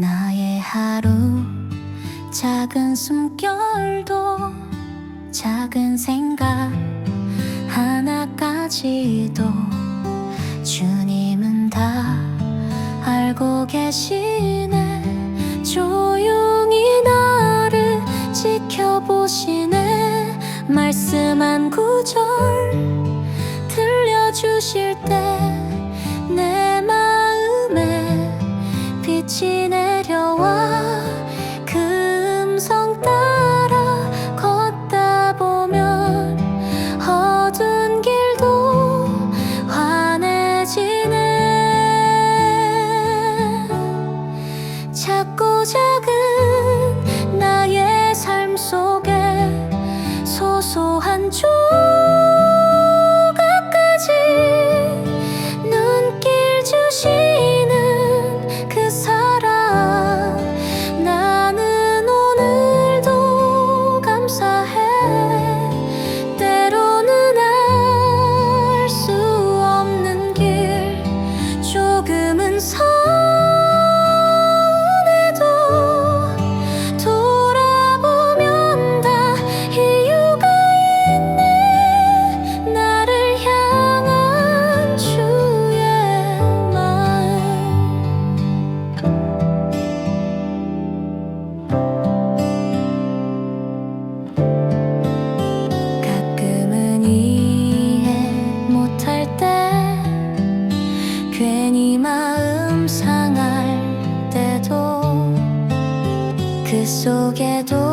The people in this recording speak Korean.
나의 하루 작은 숨결도 작은 생각 하나까지도 주님은 다 알고 계시네. 조용히 나를 지켜보시네. 말씀 한 구절 들려주실 때 작은 나의 삶 속에 소소한 조각까지 눈길 주시는 그 사랑. 나는 오늘도 감사해. 때로는 알 수 없는 길. 조금은 서 마음 상할 때도 그 속에도